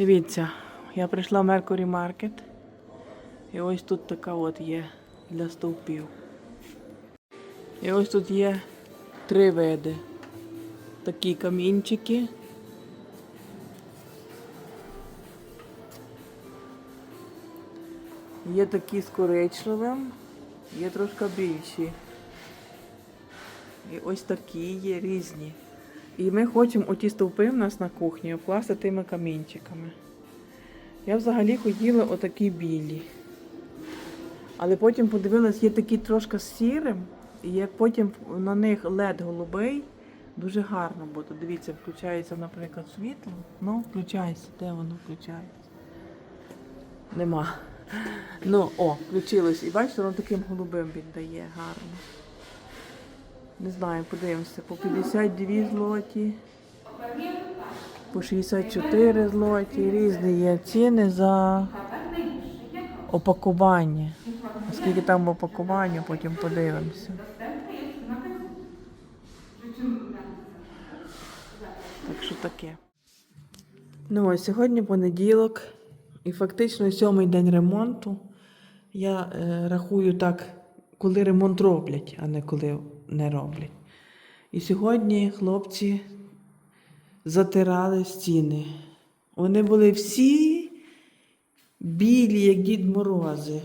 Дивіться, я прийшла в Mercury Market. І ось тут така от є для стовпів. І ось тут є три види. Такі камінчики. Є такі з коричневим, є трошки більші. І ось такі є різні. І ми хочемо оті стовпи в нас на кухні обкласти тими камінчиками. Я взагалі хотіла отакі білі. Але потім подивилась, є такі трошки з сірим, і як потім на них лед голубий, дуже гарно буде. Дивіться, включається, наприклад, світло. Ну, включається. Де воно включається? Нема. Ну, о, включилось. І бачите, воно таким голубим віддає гарно. Не знаю, подивимося. По 52 злоті, по 64 злоті. Різні є ціни за опакування. Оскільки там опакування, потім подивимося. Так що таке. Ну ось сьогодні понеділок, і фактично сьомий день ремонту. Я е, рахую так, коли ремонт роблять, а не коли не роблять. І сьогодні хлопці затирали стіни. Вони були всі білі, як Дід Морози.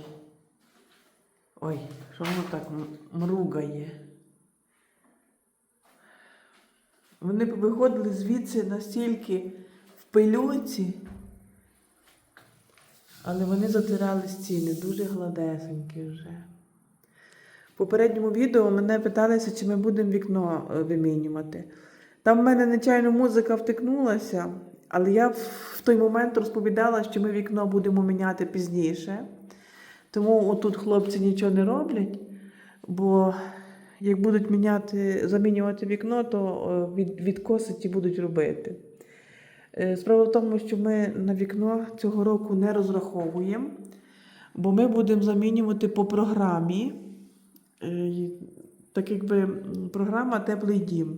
Ой, що воно так мругає. Вони виходили звідси настільки в пилюці, але вони затирали стіни, дуже гладесенькі вже. Попередньому відео мене питалися, чи ми будемо вікно е, вимінювати. Там в мене нечайно музика втикнулася, але я в в той момент розповідала, що ми вікно будемо міняти пізніше. Тому отут хлопці нічого не роблять, бо як будуть міняти, замінювати вікно, то е, від, відкоси ті будуть робити. Е, Справа в тому, що ми на вікно цього року не розраховуємо, бо ми будемо замінювати по програмі. Е, Так якби програма Теплий дім.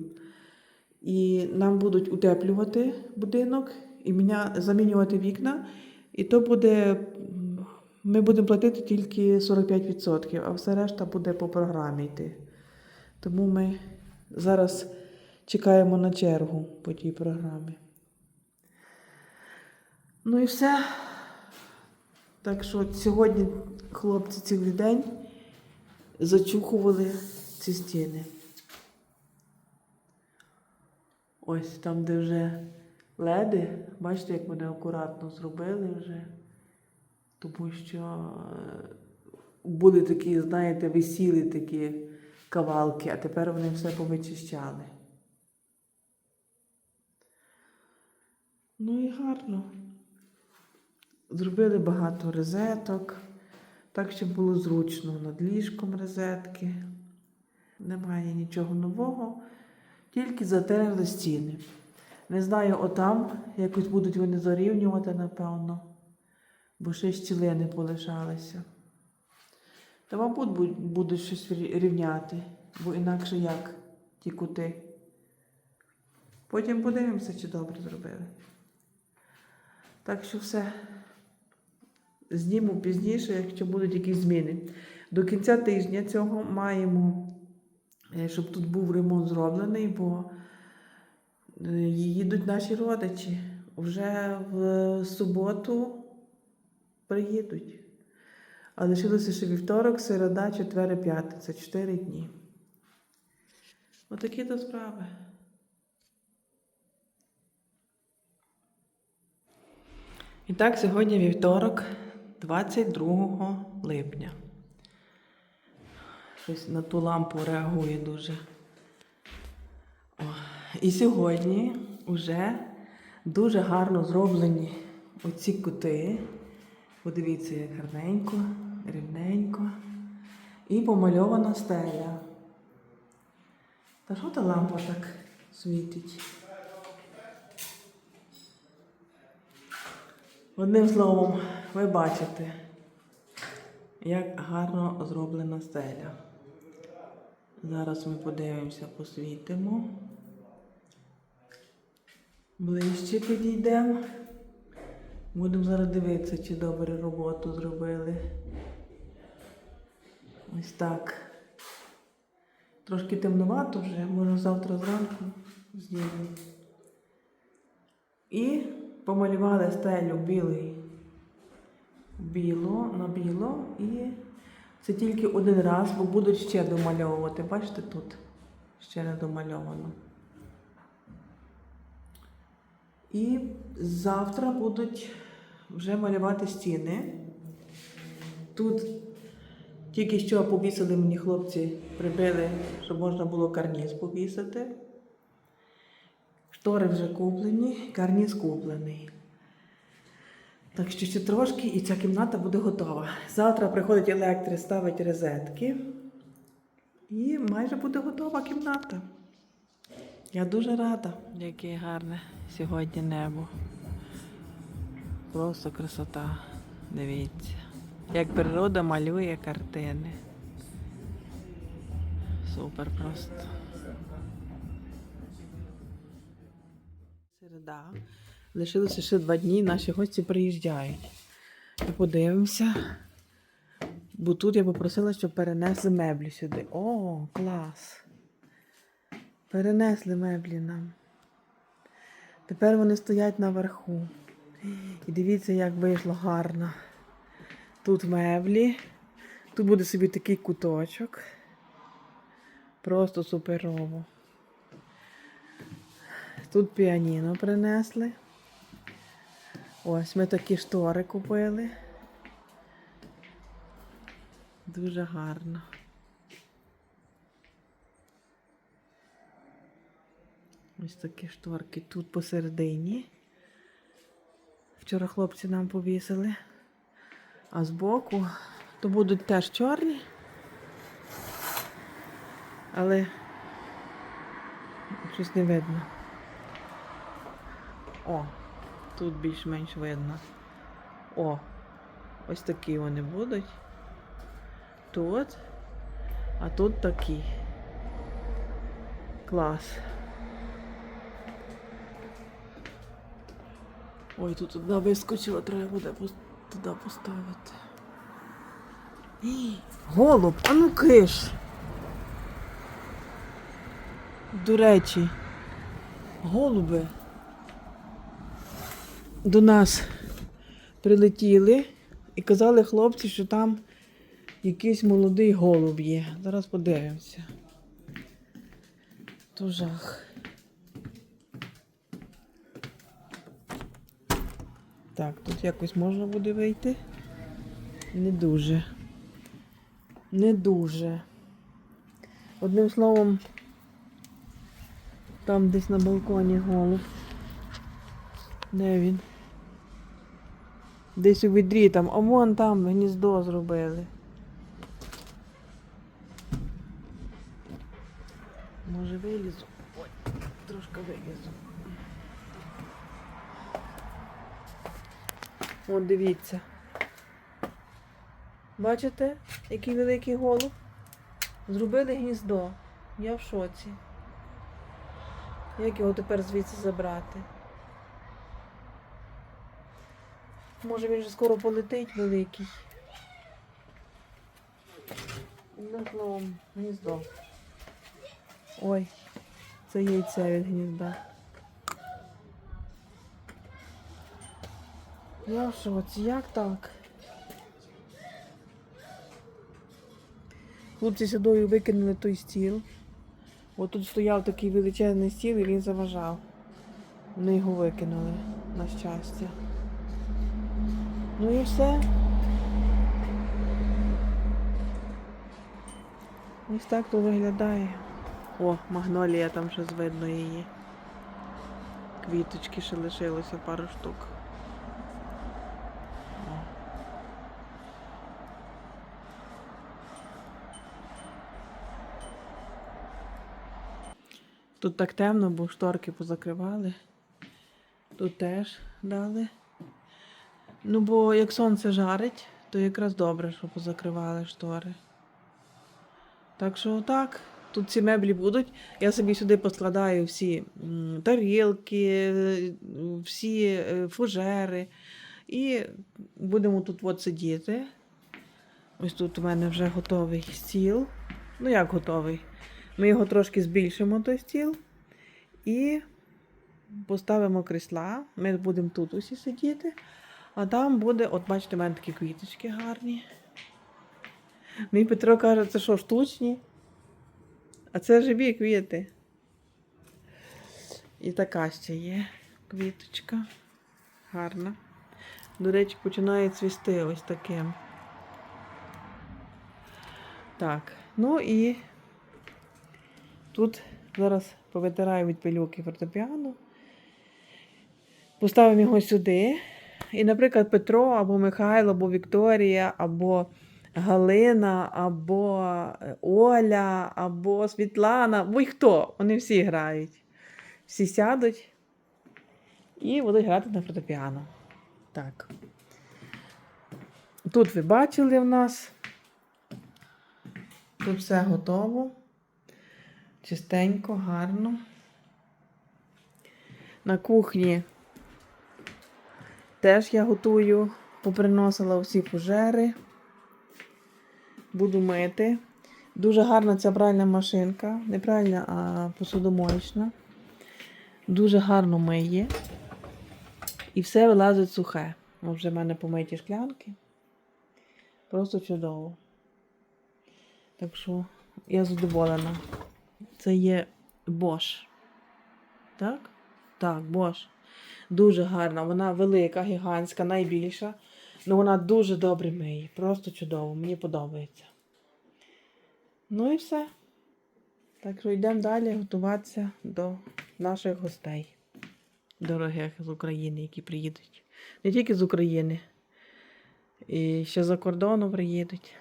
І нам будуть утеплювати будинок і міня... замінювати вікна. І то буде. Ми будемо платити тільки 45%, а все решта буде по програмі йти. Тому ми зараз чекаємо на чергу по тій програмі. Ну і все. Так що сьогодні хлопці цілий день зачухували ці стіни. Ось там, де вже леди, бачите, як вони акуратно зробили вже. Тому що е, були такі, знаєте, висіли такі кавалки, а тепер вони все повичищали. Ну і гарно. Зробили багато розеток, так щоб було зручно над ліжком розетки. Немає нічого нового, тільки затерли стіни. Не знаю, отам якось будуть вони зарівнювати, напевно, бо ще щілини полишалися. Та, мабуть, будуть щось рівняти, бо інакше як ті кути. Потім подивимося, чи добре зробили. Так що все. Зніму пізніше, якщо будуть якісь зміни. До кінця тижня цього маємо, е, щоб тут був ремонт зроблений, бо е, їдуть наші родичі. Вже в суботу приїдуть. А лишилося ще вівторок, середа, четвер, п'ятниця. Чотири дні. Отакі то справи. І так, сьогодні вівторок, 22 липня. Щось на ту лампу реагує дуже. О. І сьогодні вже дуже гарно зроблені оці кути. Подивіться, як гарненько, рівненько. І помальована стеля. Та що та лампа так світить? Одним словом, ви бачите, як гарно зроблена стеля. Зараз ми подивимося, посвітимо. Ближче підійдемо. Будемо зараз дивитися, чи добре роботу зробили. Ось так. Трошки темнувато вже, може завтра зранку знімемо. І помалювали стелю білий. Біло на біло. І це тільки один раз, бо будуть ще домальовувати. Бачите, тут ще не домальовано. І завтра будуть вже малювати стіни. Тут тільки що повісили мені хлопці, прибили, щоб можна було карніз повісити. Штори вже куплені, карніз куплений. Так що ще трошки і ця кімната буде готова. Завтра приходить електрик, ставить розетки. І майже буде готова кімната. Я дуже рада. Яке гарне сьогодні небо. Просто красота. Дивіться. Як природа малює картини. Супер просто. Середа. Лишилося ще два дні, наші гості приїжджають. Подивимося. Бо тут я попросила, щоб перенесли меблі сюди. О, клас! Перенесли меблі нам. Тепер вони стоять наверху. І дивіться, як вийшло гарно. Тут меблі. Тут буде собі такий куточок. Просто суперово. Тут піаніно принесли. Ось ми такі штори купили. Дуже гарно. Ось такі шторки тут посередині. Вчора хлопці нам повісили. А збоку то будуть теж чорні. Але щось не видно. О, тут більш-менш видно. О, ось такі вони будуть. Тут, а тут такі. Клас. Ой, тут одна вискочила, треба буде туди поставити. Ій, Голуб, а ну киш. До речі, голуби до нас прилетіли і казали хлопці, що там якийсь молодий голуб є. Зараз подивимося. То жах. Так, тут якось можна буде вийти. Не дуже. Не дуже. Одним словом, там десь на балконі голуб. Де він? Десь у відрі там, а вон там гніздо зробили. Може вилізу? Ой, трошки вилізу. От дивіться. Бачите, який великий голуб? Зробили гніздо. Я в шоці. Як його тепер звідси забрати? Може він вже скоро полетить великий. Одним словом, гніздо. Ой, це яйце від гнізда. Я в шоці, як так? Хлопці сюдою викинули той стіл. От тут стояв такий величезний стіл і він заважав. Вони його викинули, на щастя. Ну і все. Ось так то виглядає. О, магнолія там щось видно її. Квіточки ще лишилося пару штук. Тут так темно, бо шторки позакривали. Тут теж дали. Ну, бо як сонце жарить, то якраз добре, що позакривали штори. Так що так, тут ці меблі будуть. Я собі сюди поскладаю всі тарілки, всі е, фужери. І будемо тут от сидіти. Ось тут у мене вже готовий стіл. Ну, як готовий? Ми його трошки збільшимо, той стіл. І поставимо крісла. Ми будемо тут усі сидіти. А там буде, от бачите, у мене такі квіточки гарні. Мій Петро каже, це що, штучні? А це живі квіти. І така ще є квіточка. Гарна. До речі, починає цвісти ось таким. Так, ну і тут зараз повитираю від пилюки фортепіано. Поставимо його сюди. І, наприклад, Петро або Михайло, або Вікторія, або Галина, або е, Оля, або Світлана, будь-хто. Вони всі грають. Всі сядуть і будуть грати на фортепіано. Так. Тут ви бачили в нас. Тут все готово. Чистенько, гарно. На кухні теж я готую, поприносила всі пожери. Буду мити. Дуже гарна ця пральна машинка. Не пральна, а посудомоєчна. Дуже гарно миє. І все вилазить сухе. Вже в мене помиті шклянки. Просто чудово. Так що я задоволена. Це є Bosch. Так? Так, Bosch. Дуже гарна. Вона велика, гігантська, найбільша. Ну вона дуже добре миє. Просто чудово. Мені подобається. Ну і все. Так що йдемо далі готуватися до наших гостей. Дорогих з України, які приїдуть. Не тільки з України. І ще за кордону приїдуть.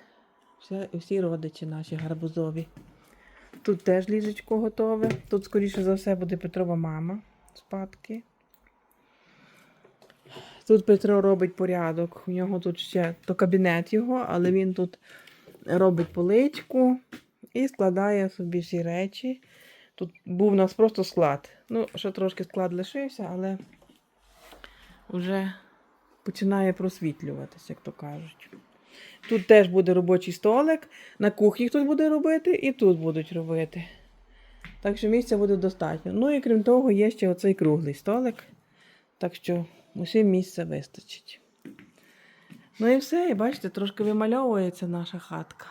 Все, всі родичі наші гарбузові. Тут теж ліжечко готове. Тут, скоріше за все, буде Петрова мама спадки. Тут Петро робить порядок. У нього тут ще то кабінет його, але він тут робить поличку і складає собі всі речі. Тут був у нас просто склад. Ну, ще трошки склад лишився, але вже починає просвітлюватися, як то кажуть. Тут теж буде робочий столик, на кухні хтось буде робити, і тут будуть робити. Так що місця буде достатньо. Ну і крім того, є ще оцей круглий столик. Так що усім місця вистачить. Ну і все, і бачите, трошки вимальовується наша хатка.